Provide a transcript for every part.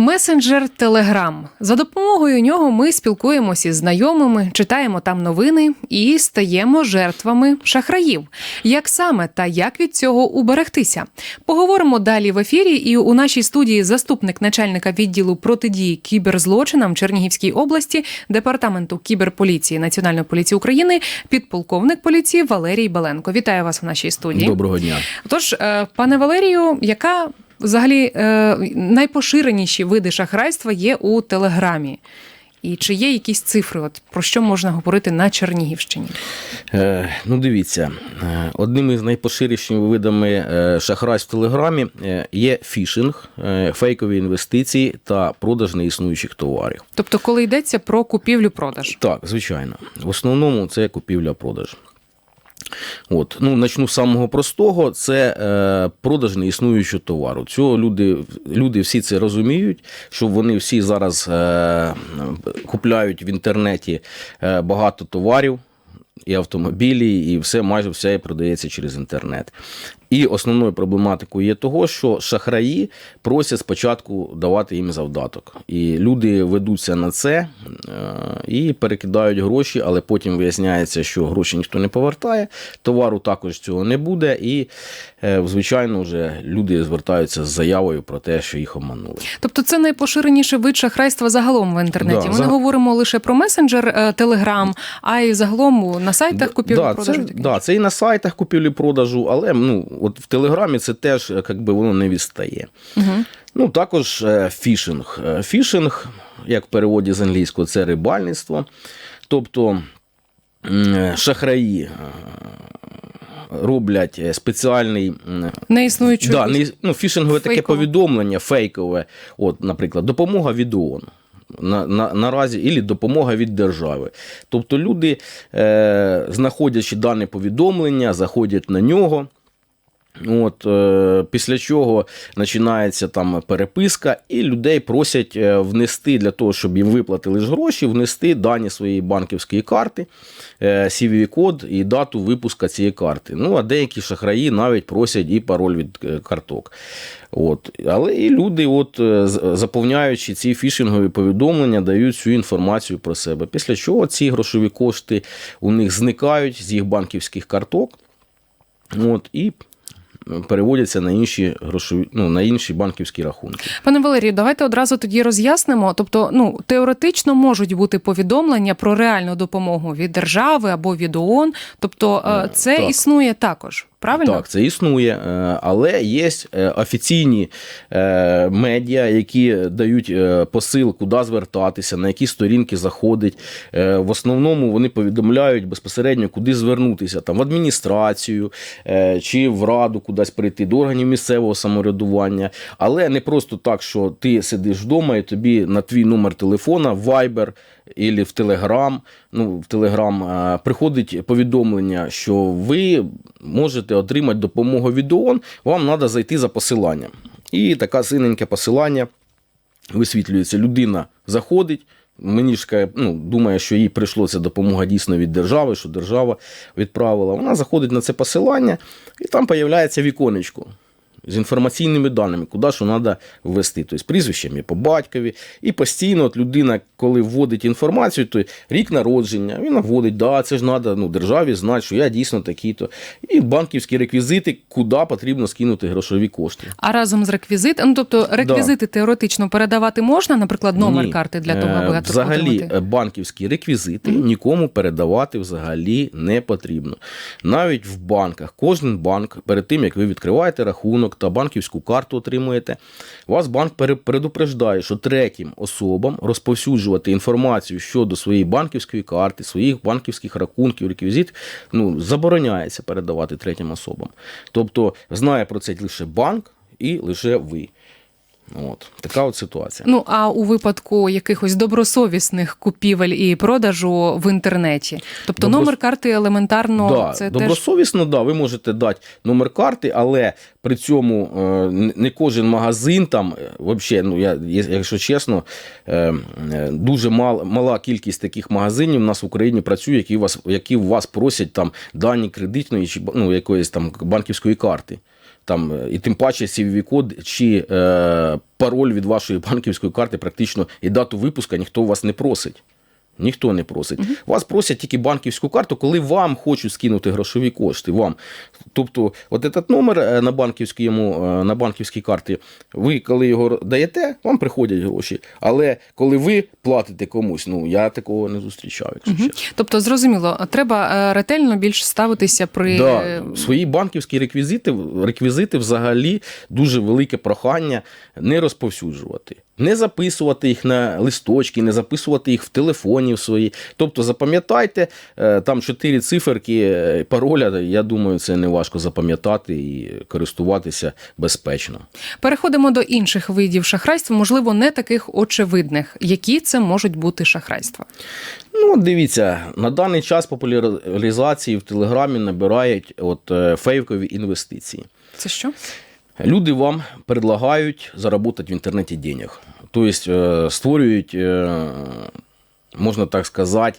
Месенджер Телеграм. За допомогою нього ми спілкуємося із знайомими, читаємо там новини і стаємо жертвами шахраїв. Як саме та як від цього уберегтися? Поговоримо далі в ефірі. І у нашій студії заступник начальника відділу протидії кіберзлочинам Чернігівській області департаменту кіберполіції Національної поліції України, підполковник поліції Валерій Баленко. Вітаю вас в нашій студії. Доброго дня. Тож, е, пане Валерію, яка взагалі е, найпоширеніші види шахрайства є у Телеграмі? І чи є якісь цифри? От про що можна говорити на Чернігівщині? Е, ну, дивіться, е, одним із найпоширенішими видами е, шахрайств в Телеграмі є фішинг, фейкові інвестиції та продаж неіснуючих товарів. Тобто, коли йдеться про купівлю-продаж? Так, звичайно. В основному це купівля-продаж. От, ну, начну з самого простого, це е, продаж неіснуючого товару. Цього люди, люди всі це розуміють, що вони всі зараз е, купляють в інтернеті е, багато товарів. І автомобілі, і все майже все продається через інтернет. І основною проблематикою є того, що шахраї просять спочатку давати їм завдаток. І люди ведуться на це е, і перекидають гроші, але потім виясняється, що гроші ніхто не повертає, товару також цього не буде. І, е, звичайно, вже люди звертаються з заявою про те, що їх обманули. Тобто, це найпоширеніший вид шахрайства загалом в інтернеті. Да, Ми за- не говоримо лише про месенджер Телеграм, а й загалом на сайтах купівлі-продажу. це, да, це і на сайтах купівлі-продажу, але ну, от в Телеграмі це теж е, як би, воно не відстає. Угу. Ну, також е, фішинг. Е, Фішинг, як в переводі з англійського, це рибальництво. Тобто е, шахраї роблять спеціальний. Не існуючи. Да, не, ну, фішингове таке повідомлення, фейкове. От, наприклад, допомога від ООН. На, на, наразі і допомога від держави. Тобто люди, е, знаходячи дане повідомлення, заходять на нього. От, е, після чого починається там переписка, і людей просять е, внести для того, щоб їм виплатили гроші, внести дані своєї банківської карти, е, CVV-код і дату випуска цієї карти. Ну, а деякі шахраї навіть просять і пароль від карток. От. Але і люди, от, заповняючи ці фішингові повідомлення, дають всю інформацію про себе. Після чого ці грошові кошти у них зникають з їх банківських карток. От, і переводяться на інші грошові, ну, на інші банківські рахунки. Пане Валерію, давайте одразу тоді роз'яснимо. Тобто, ну теоретично можуть бути повідомлення про реальну допомогу від держави або від ООН. Тобто, е, Е, це так. існує також. Правильно? Так, це існує, е, але є е, офіційні е, медіа, які дають посил, куди звертатися, на які сторінки заходить. В основному вони повідомляють безпосередньо, куди звернутися, там в адміністрацію чи в раду кудись прийти до органів місцевого самоврядування. Але не просто так, що ти сидиш вдома і тобі на твій номер телефона, Viber або в Telegram, ну, в Telegram е, приходить повідомлення, що ви можете отримати допомогу від ООН, вам треба зайти за посиланням. І таке синеньке посилання висвітлюється. Людина заходить. Мені ж ну, думає, що їй прийшло ця допомога дійсно від держави, що держава відправила. Вона заходить на це посилання, і там з'являється віконечко з інформаційними даними, куди що треба ввести. Тобто прізвищем є по батькові. І постійно от людина, коли вводить інформацію, то рік народження, він вводить, да, це ж треба ну, державі знати, що я дійсно такий-то. І банківські реквізити, куди потрібно скинути грошові кошти. А разом з реквізитом, ну тобто реквізити теоретично передавати можна, наприклад, номер Ні. карти для того, Е, аби взагалі отримати? е, банківські реквізити нікому передавати взагалі не потрібно. Навіть в банках, кожен банк перед тим як ви відкриваєте рахунок та банківську карту отримуєте, вас банк предупреждає, що третім особам розповсюджувати інформацію щодо своєї банківської карти, своїх банківських рахунків, реквізит, ну забороняється передавати третім особам. Тобто знає про це лише банк і лише ви. От така от ситуація. Ну а у випадку якихось добросовісних купівель і продажу в інтернеті, тобто Доброс- номер карти елементарно да, це теж добросовісно, да, ви можете дати номер карти, але при цьому е, не кожен магазин там, е, вообще, ну я, якщо чесно, е, дуже мал, мала кількість таких магазинів у нас в Україні працює, які вас, які у вас просять там дані кредитної чи ну, якоїсь там банківської карти. Там, е, і тим паче CVV-код чи е, пароль від вашої банківської карти, практично і дату випуска ніхто у вас не просить. Ніхто не просить. Вас просять тільки банківську карту, коли вам хочуть скинути грошові кошти. Вам. Тобто, от этот номер е, на банківському, е, на банківській карті, ви коли його даєте, вам приходять гроші. Але коли ви платите комусь, ну я такого не зустрічав, якщо чесно. Тобто, зрозуміло, треба е, ретельно більш ставитися при Да, свої банківські реквізити, реквізити взагалі дуже велике прохання не розповсюджувати, не записувати їх на листочки, не записувати їх в телефоні в свої. Тобто запам'ятайте е, там чотири циферки е, пароля. Я думаю, це не важко запам'ятати і користуватися безпечно. Переходимо до інших видів шахрайства, можливо, не таких очевидних. Які це можуть бути шахрайства? Ну, дивіться, на даний час популяризації в Телеграмі набирають от е, фейкові інвестиції. Це що? Люди вам предлагають заработать в інтернеті денег. Тобто створюють, е, можна так сказати,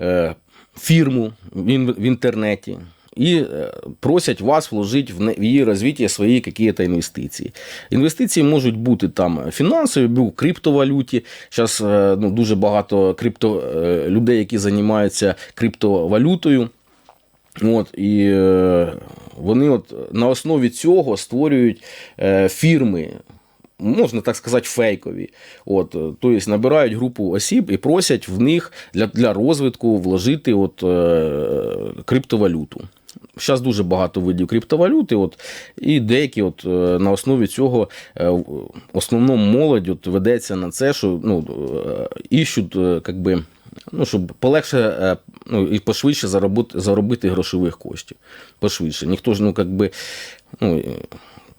е, фірму в інтернеті. І е, просять вас вложити в її розвиття свої якісь інвестиції. Інвестиції можуть бути там фінансові, в криптовалюті. Зараз ну, дуже багато крипто, людей, які займаються криптовалютою. От, і вони от на основі цього створюють фірми, можна так сказати, фейкові. От, е, тобто набирають групу осіб і просять в них для, для розвитку вложити от, е, криптовалюту. Зараз дуже багато видів криптовалюти, от, і деякі от, е, на основі цього е, основному молодь от, ведеться на це, що ну, іщуть, е, би, ну, щоб полегше ну, і пошвидше заробити, заробити грошових коштів. Пошвидше. Ніхто ж, ну, как би, ну,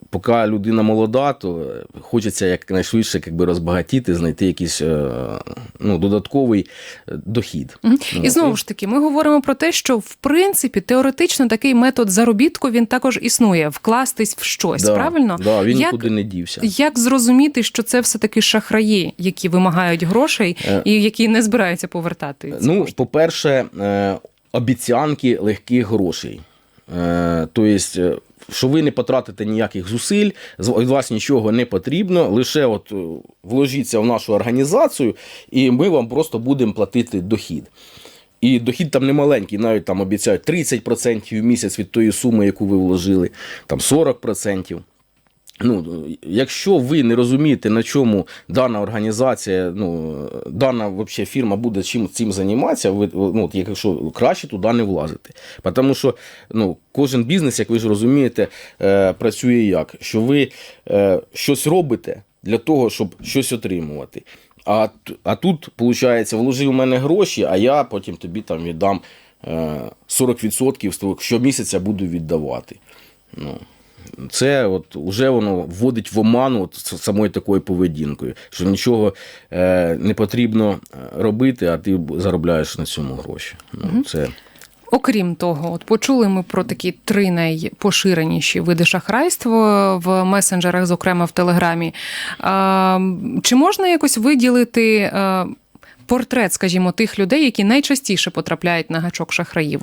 поки людина молода, то е, хочеться якнайшвидше як би, розбагатіти, знайти якийсь е, ну, додатковий е, дохід. Ну, І знову ж таки, ми говоримо про те, що в принципі теоретично такий метод заробітку він також існує вкластись в щось. да, Правильно? Да, він Як- нікуди не дівся. Як зрозуміти, що це все таки шахраї, які вимагають грошей і які не збираються повертати? ці Ну, кошти? по-перше, обіцянки легких грошей. Тобто, що ви не потратите ніяких зусиль, від вас нічого не потрібно, лише от е, вложіться в нашу організацію, і ми вам просто будемо платити дохід. І дохід там не маленький, навіть там обіцяють 30% в місяць від тої суми, яку ви вложили, там 40%. Ну, якщо ви не розумієте, на чому дана організація, ну, дана вообще фірма буде чим цим займатися, ви, ну, якщо краще туди не влазити. Тому що ну, кожен бізнес, як ви ж розумієте, е, працює як? Що ви е, щось робите для того, щоб щось отримувати. А, а тут, виходить, вложи в мене гроші, а я потім тобі там віддам е, 40% з того, щомісяця буду віддавати. Ну, це от вже воно вводить в оману от самою такою поведінкою, що нічого е, не потрібно е, робити, а ти заробляєш на цьому гроші. Ну, це, Окрім того, от почули ми про такі три найпоширеніші види шахрайства в месенджерах, зокрема в Телеграмі. А, чи можна якось виділити е, портрет, скажімо, тих людей, які найчастіше потрапляють на гачок шахраїв?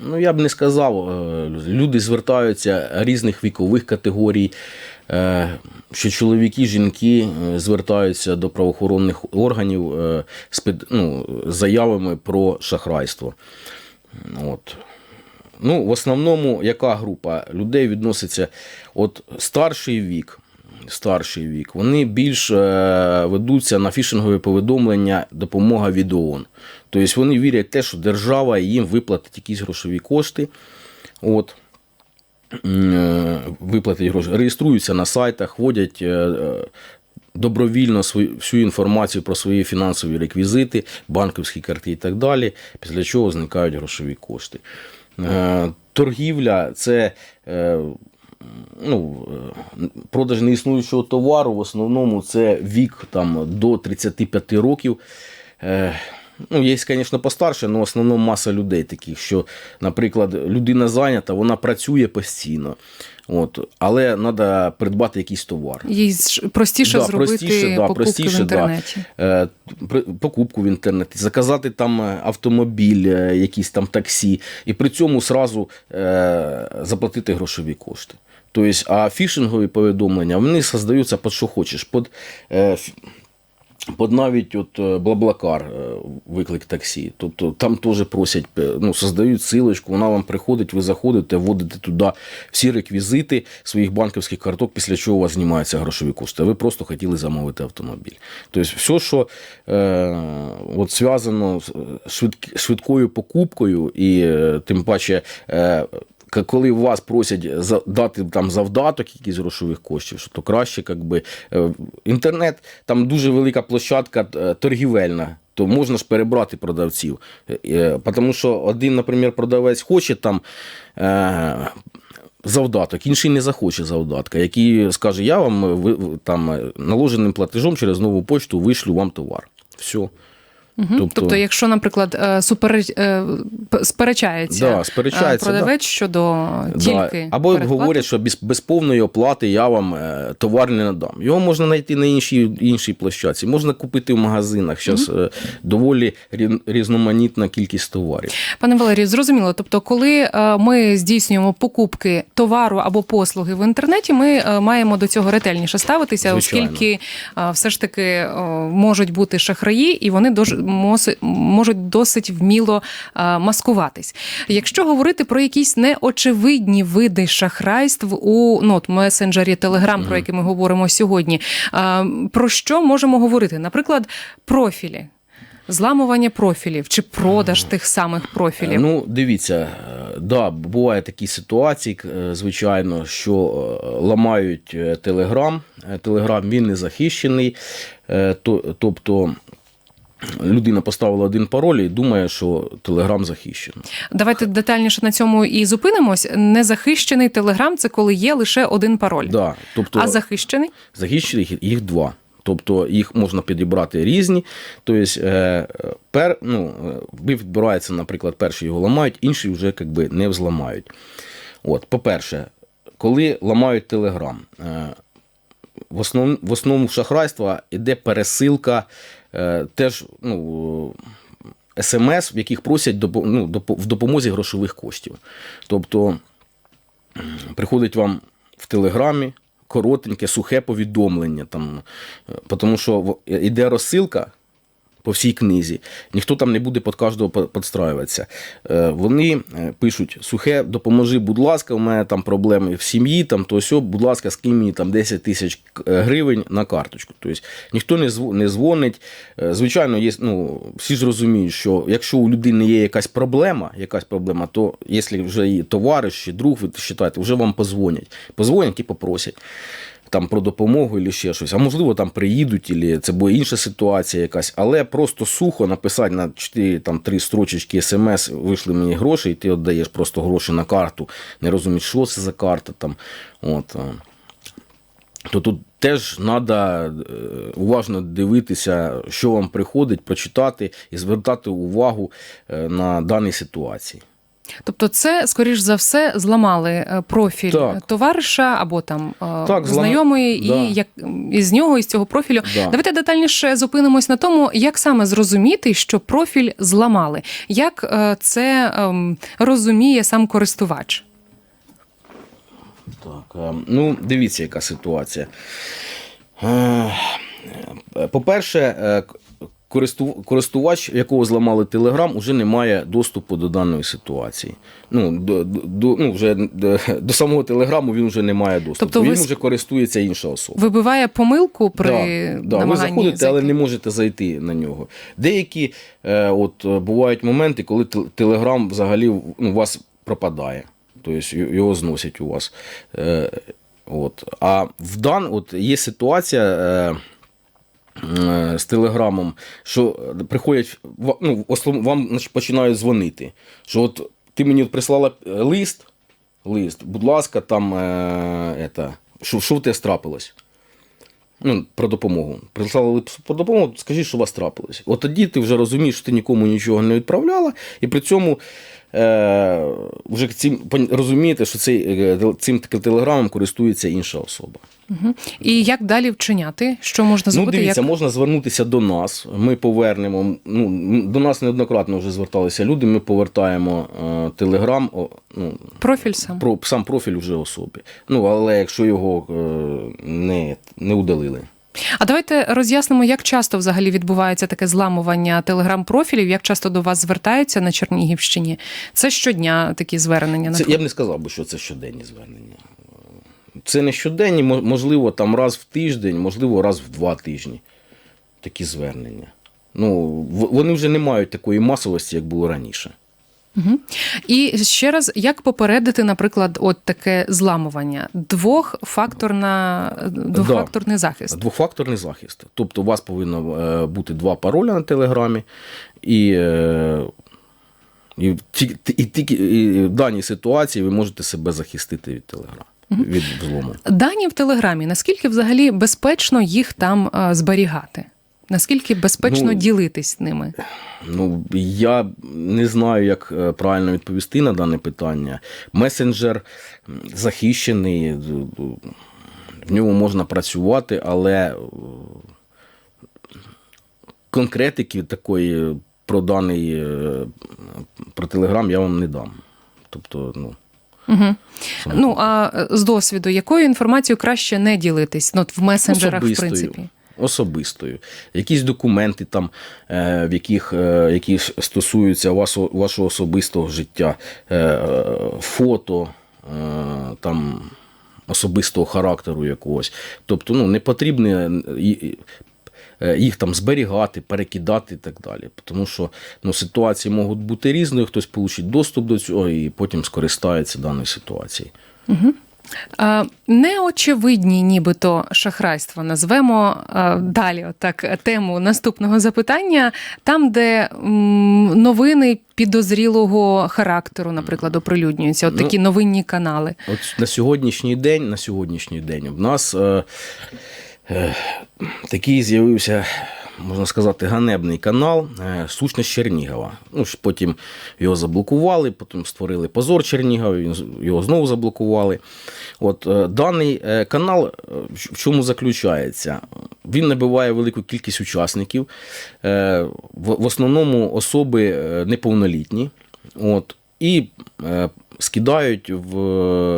Ну я б не сказав, е, люди звертаються різних вікових категорій. е, Що чоловіки, жінки е, звертаються до правоохоронних органів з ну, заявами про шахрайство. От. Ну, в основному, яка група людей відноситься от старший вік. Старший вік, вони більш ведуться на фішингові повідомлення допомога від ООН. Тобто вони вірять в те, що держава їм виплатить якісь грошові кошти. От, е, виплатить гроші, реєструються на сайтах, вводять е, е, добровільно всю інформацію про свої фінансові реквізити, банківські карти і так далі, після чого зникають грошові кошти. Торгівля це ну, продаж неіснуючого товару, в основному це вік там, до 35 років. Е, Ну, є, звісно, постарше, але в основному маса людей таких, що, наприклад, людина зайнята, вона працює постійно. От, але треба придбати якийсь товар. Їй простіше Да, зробити простіше, да, покупки простіше, в інтернеті. Е, при- покупку в інтернеті, заказати там е, автомобіль, е, якийсь там таксі, і при цьому сразу е, заплатити грошові кошти. Тобто, а фішингові повідомлення вони создаються під що хочеш. Під, під навіть от е, Блаблакар, е, виклик таксі. Тобто там теж просять, е, ну, создають силочку, вона вам приходить, ви заходите, вводите туди всі реквізити своїх банківських карток, після чого у вас знімаються грошові кошти. Ви просто хотіли замовити автомобіль. Тобто, все, що е, от зв'язано з швидкою покупкою, і тим паче. Е, коли вас просять дати там завдаток якийсь грошових коштів, що то краще, якби е, інтернет, там дуже велика площадка е, торгівельна. То можна ж перебрати продавців. Е, Тому що один, наприклад, продавець хоче там завдаток, інший не захоче завдатка, який скаже, я вам там наложеним платежом через нову почту вишлю вам товар. Все. Мгм. Тобто, якщо, наприклад, е, супереч... е, сперечається, Да, сперечається, е, продавець щодо тільки Да. Або передплати, говорять, що без, без повної оплати я вам товар не надам. Його можна знайти на іншій, іншій площадці, можна купити в магазинах. Зараз е, доволі рі- різноманітна кількість товарів. Пане Валерію, зрозуміло. Тобто, коли ми здійснюємо покупки товару або послуги в інтернеті, ми маємо до цього ретельніше ставитися, Звичайно. оскільки все ж таки можуть бути шахраї, і вони моси- можуть досить вміло е, маскуватись. Якщо говорити про якісь неочевидні види шахрайств у ну, от месенджері Telegram, про який ми говоримо сьогодні, е, про що можемо говорити? Наприклад, профілі. Зламування профілів чи продаж тих самих профілів. Е, Ну, дивіться, да, бувають такі ситуації, звичайно, що ламають Телеграм. Телеграм він не захищений. Тобто людина поставила один пароль і думає, що Телеграм захищений. Давайте детальніше на цьому і зупинимось. Незахищений телеграм це коли є лише один пароль. Да, тобто, А захищений? Захищених їх два. Тобто їх можна підібрати різні. Тобто, е, пер, ну, е, відбирається, наприклад, перший його ламають, інший вже якби не взламають. От, по-перше, коли ламають Телеграм, е, в, основ, в основному шахрайства йде пересилка теж ну, смс, в яких просять ну, в допомозі грошових коштів. Тобто приходить вам в Телеграмі коротеньке, сухе повідомлення, там, е, тому що в- іде розсилка. По всій книзі, ніхто там не буде під кожного підстраюватися. Е, Вони е, пишуть: сухе, допоможи, будь ласка, у мене там проблеми в сім'ї, там то сьо, будь ласка, скинь мені там 10 тисяч е, гривень на карточку. Тобто ніхто не дзвонить. Звичайно, є, ну, всі ж розуміють, що якщо у людини є якась проблема, якась проблема, то якщо вже і товариш чи друг, ви вважаєте, вже вам позвонять. Позвонять і попросять там про допомогу або ще щось. А можливо, там приїдуть, або це буде інша ситуація якась. Але просто сухо написати на 4 там, 3 строчечки смс, вийшли мені гроші, і ти віддаєш просто гроші на карту, не розумієш, що це за карта. Там. От, то тут теж треба уважно дивитися, що вам приходить, прочитати і звертати увагу е, на дані ситуації. Тобто, це, скоріш за все, зламали е, профіль Так. товариша або там е, Так, знайомої, Да. і як із нього, із цього профілю. Да. Давайте детальніше зупинимось на тому, як саме зрозуміти, що профіль зламали, як е, це ем, розуміє сам користувач. Так, ну, дивіться, яка ситуація. По-перше, користувач, якого зламали Телеграм, уже не має доступу до даної ситуації. Ну, до, до, ну, вже до, до самого Телеграму він вже не має доступу. Тобто він с- вже користується інша особа. Вибиває помилку при Да, да, ви заходите, але не можете зайти на нього. Деякі е, от, е, бувають моменти, коли Телеграм взагалі ну, у вас пропадає. Тобто його зносять у вас. Е, от. А в дан, от, є ситуація. Е, з телеграмом, що е, приходять, ну, вам значить, починають дзвонити. Що от ти мені прислала е, лист, лист, будь ласка, там е, що, що в тебе страпилось? Ну, про допомогу. Прислали про допомогу, скажіть, що у вас трапилось. От тоді ти вже розумієш, що ти нікому нічого не відправляла, і при цьому е, вже цим розумієте, що цей, е, цим телеграмом користується інша особа. Угу. І як далі вчиняти? Що можна Ну, зробити? дивіться, як... можна звернутися до нас. Ми повернемо. Ну, до нас неоднократно вже зверталися люди. Ми повертаємо е, телеграм, о, ну, Профіль сам. про сам профіль вже особи. Ну, але якщо його е, не, не удалили. А давайте роз'яснимо, як часто взагалі відбувається таке зламування телеграм-профілів, як часто до вас звертаються на Чернігівщині. Це щодня такі звернення Це, я б не сказав би, що це щоденні звернення. Це не щоденні, можливо, там раз в тиждень, можливо, раз в два тижні. Такі звернення. Ну, вони вже не мають такої масовості, як було раніше. Угу. І ще раз, як попередити, наприклад, от таке зламування? Двохфакторна, двохфакторний захист. Двохфакторний захист. Тобто, у вас повинно е, бути два пароля на телеграмі, і, е, і, ті- і, тільки і в даній ситуації ви можете себе захистити від телеграму, від взлому. Дані в телеграмі. Наскільки взагалі безпечно їх там е, зберігати? Наскільки безпечно Ну, ділитись ними? Ну, я не знаю, як е, правильно відповісти на дане питання. Месенджер захищений, д- д- в ньому можна працювати, але е, конкретики такої про даний е, про телеграм я вам не дам. Тобто, ну. Угу. Ну а е, з досвіду, якою інформацією краще не ділитись? Ну, в месенджерах, в принципі. Особистою. Якісь документи, там, е, в яких, е, які стосуються вашого, вашого особистого життя, е, фото там, особистого характеру якогось. Тобто ну, не потрібно їх там зберігати, перекидати і так далі. Тому що ну, ситуації можуть бути різною, хтось получить доступ до цього і потім скористається даною ситуацією. А, Неочевидні, нібито шахрайство. Назвемо далі отак тему наступного запитання, там, де новини підозрілого характеру, наприклад, оприлюднюються, от Ну, такі новинні канали. От на сьогоднішній день, на сьогоднішній день в нас е, е, такий з'явився, можна сказати, ганебний канал е, Сущність Чернігова. Ну, потім його заблокували, потім створили позор Чернігова, його знову заблокували. От е, даний е, канал в чому заключається? Він набиває велику кількість учасників, в, основному особи неповнолітні. От, і скидають в,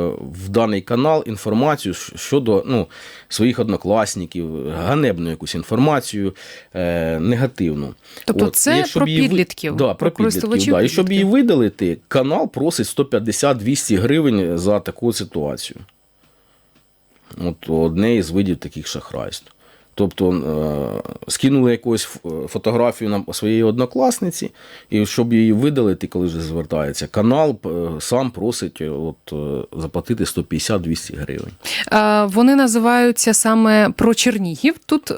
в даний канал інформацію щодо ну, своїх однокласників, ганебну якусь інформацію, е, негативну. Тобто це якщо про її підлітків, Да, про підлітків. Да. І щоб її видалити, канал просить 150-200 гривень за таку ситуацію. От одне із видів таких шахрайств. Тобто е, скинули якусь фотографію на своєї однокласниці, і щоб її видалити, коли вже звертається, канал е, сам просить е, от, заплатити 150-200 гривень. Вони називаються саме про Чернігів. Тут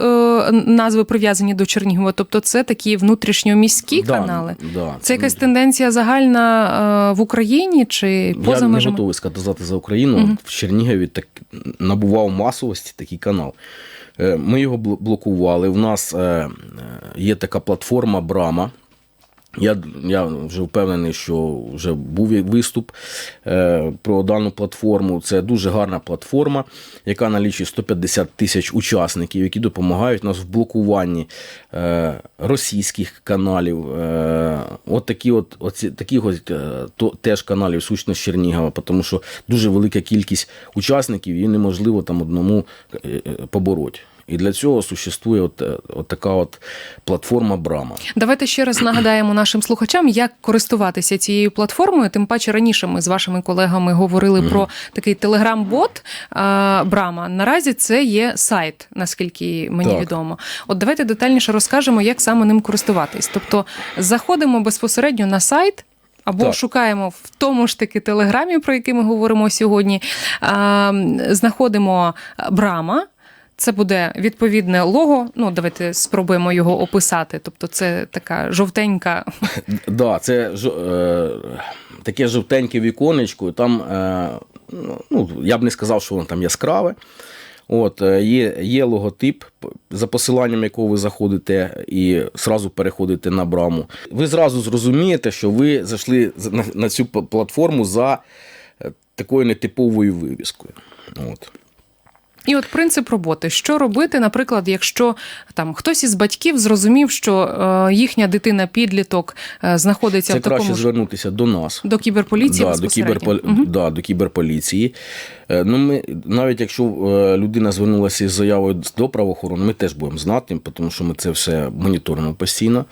назви прив'язані до Чернігова, тобто це такі внутрішньоміські Да, канали. Да, Це якась тенденція загальна в Україні чи поза Я не межами? готовий сказати за Україну. Мгм. В Чернігові так набував масовості такий канал. Е, Ми його блокували. У нас е, е, є така платформа Брама. Я, я вже впевнений, що вже був виступ про дану платформу. Це дуже гарна платформа, яка налічує 150 тисяч учасників, які допомагають нас в блокуванні російських каналів. От такі от, оці, таких от, то, теж каналів сущність Чернігова, тому що дуже велика кількість учасників і неможливо там одному побороть. І для цього существує от, е, от така от платформа Брама. Давайте ще раз нагадаємо нашим слухачам, як користуватися цією платформою. Тим паче раніше ми з вашими колегами говорили про такий телеграм-бот а, Брама. Наразі це є сайт, наскільки мені Так. відомо. От давайте детальніше розкажемо, як саме ним користуватись. Тобто заходимо безпосередньо на сайт. Або Так. шукаємо в тому ж таки телеграмі, про який ми говоримо сьогодні. Знаходимо Брама. Це буде відповідне лого. Ну, давайте спробуємо його описати. Тобто, це така жовтенька. Да, це е, таке жовтеньке віконечко, там, е, ну, я б не сказав, що воно там яскраве. От, е, є, є логотип, за посиланням якого ви заходите і зразу переходите на браму. Ви зразу зрозумієте, що ви зайшли на, на цю платформу за е, такою нетиповою вивіскою. От. І от принцип роботи: що робити, наприклад, якщо там хтось із батьків зрозумів, що е, їхня дитина підліток е, знаходиться Це в такому краще звернутися до нас. до кіберполіції Да, до, кіберпол... Мгм. да, до кіберполіції. Е, Ну, ми, навіть якщо е, людина звернулася із заявою до правоохорони, ми теж будемо знати, тому що ми це все моніторимо постійно.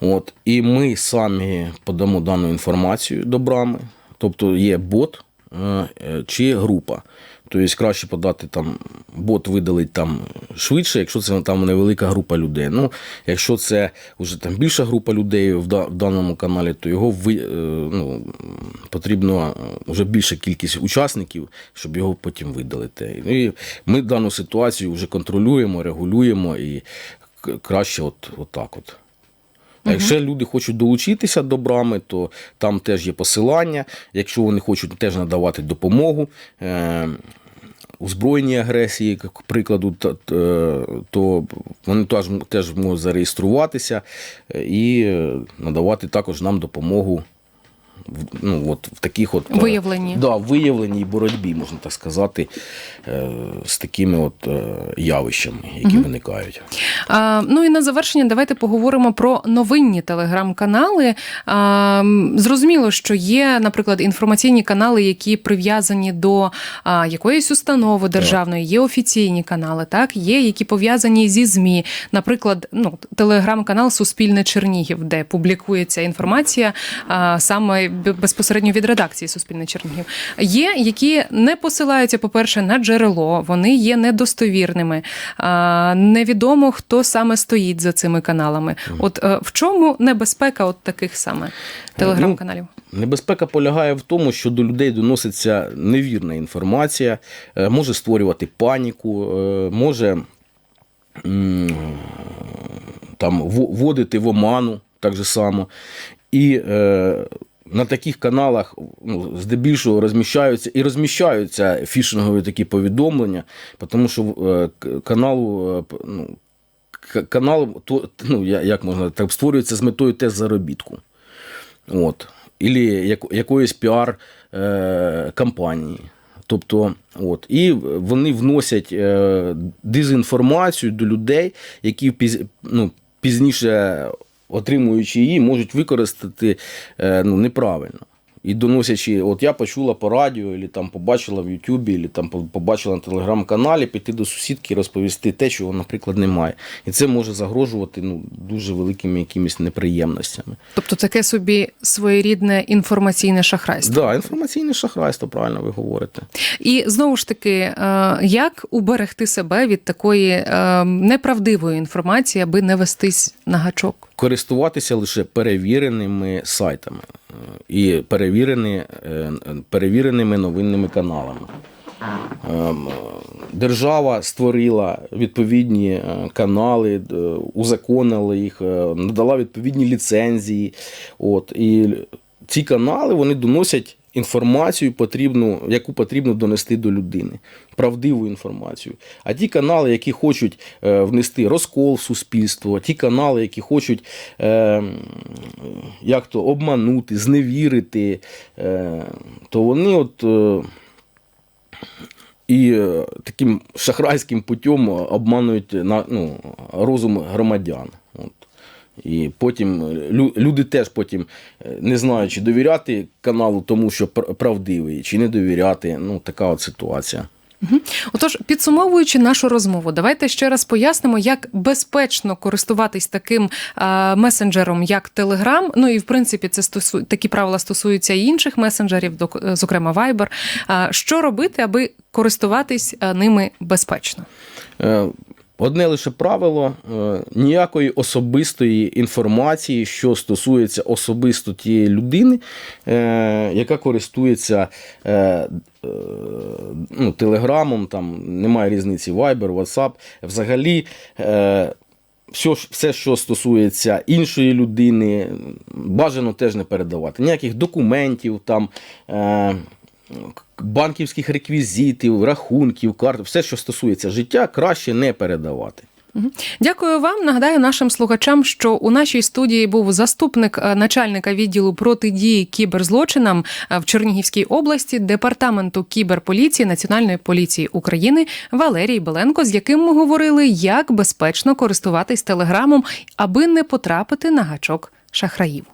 От. І ми самі подамо дану інформацію до брами. Тобто є бот е, е, чи група. Тобто краще подати там, бот видалить там швидше, якщо це там невелика група людей. Ну, якщо це вже там більша група людей в, да- в даному каналі, то його ви, е, ну, потрібно е, вже більша кількість учасників, щоб його потім видалити. І ми дану ситуацію вже контролюємо, регулюємо і краще от, от так от. А якщо люди хочуть долучитися до брами, то там теж є посилання. Якщо вони хочуть теж надавати допомогу е, у збройній агресії, як к прикладу, та- то вони теж, можуть зареєструватися е, і е, надавати також нам допомогу ну, от, в таких от е, Виявленні. Да, виявленні і боротьбі, можна так сказати, е, з такими от е, явищами, які виникають. А, ну і на завершення давайте поговоримо про новинні телеграм-канали. А, зрозуміло, що є, наприклад, інформаційні канали, які прив'язані до а, якоїсь установи державної, є офіційні канали, так є, які пов'язані зі ЗМІ. Наприклад, ну телеграм-канал Суспільне Чернігів, де публікується інформація а, саме безпосередньо від редакції Суспільне Чернігів. Є, які не посилаються, по-перше, на джерело, вони є недостовірними. Невідомо, хто саме стоїть за цими каналами. От е, в чому небезпека от таких саме телеграм-каналів? Небезпека полягає в тому, що до людей доноситься невірна інформація, е, може створювати паніку, е, може там вводити в оману так же само. І е, на таких каналах ну, здебільшого розміщаються і розміщаються фішингові такі повідомлення, тому що е, каналу е, ну, канал то, ну, як можна так створюється з метою теж заробітку. От. Ілі як, якоїсь піар е. Тобто, от, і вони вносять е, дезінформацію до людей, які ну, пізніше, отримуючи її, можуть використати е, ну, неправильно. І доносячи, от я почула по радіо, або там побачила в Ютубі, або там побачила на телеграм-каналі, піти до сусідки і розповісти те, чого, наприклад, немає. І це може загрожувати ну, дуже великими якимись неприємностями. Тобто таке собі своєрідне інформаційне шахрайство. Да, інформаційне шахрайство, правильно ви говорите. І знову ж таки, е, як уберегти себе від такої е, неправдивої інформації, аби не вестись на гачок? Користуватися лише перевіреними сайтами е, і перевірені, е, перевіреними новинними каналами. Ем, Держава створила відповідні е, канали, е, узаконила їх, надала відповідні ліцензії. От, і ці канали вони доносять інформацію, потрібну, яку потрібно донести до людини, правдиву інформацію. А ті канали, які хочуть е, внести розкол в суспільство, ті канали, які хочуть е, як то, обманути, зневірити, е, то вони от. Е, і е, таким шахрайським путем обманують на, ну, розум громадян. І потім люди теж потім е, не знають, чи довіряти каналу тому, що правдивий, чи не довіряти. Ну, така от ситуація. Отож, підсумовуючи нашу розмову, давайте ще раз пояснимо, як безпечно користуватись таким е, месенджером, як Telegram. Ну і в принципі, це стосу... такі правила стосуються і інших месенджерів, док- зокрема Viber. Е, що робити, аби користуватись е, ними безпечно? Е, Одне лише правило: е, ніякої особистої інформації, що стосується особисто тієї людини, е, яка користується е, ну, телеграмом, там немає різниці Viber, WhatsApp. Взагалі. все, все, що стосується іншої людини, бажано теж не передавати. Ніяких документів, там, банківських реквізитів, рахунків, карт, все, що стосується життя, краще не передавати. Дякую вам. Нагадаю нашим слухачам, що у нашій студії був заступник е, начальника відділу протидії кіберзлочинам е, в Чернігівській області департаменту кіберполіції Національної поліції України Валерій Беленко, з яким ми говорили, як безпечно користуватись телеграмом, аби не потрапити на гачок шахраїв.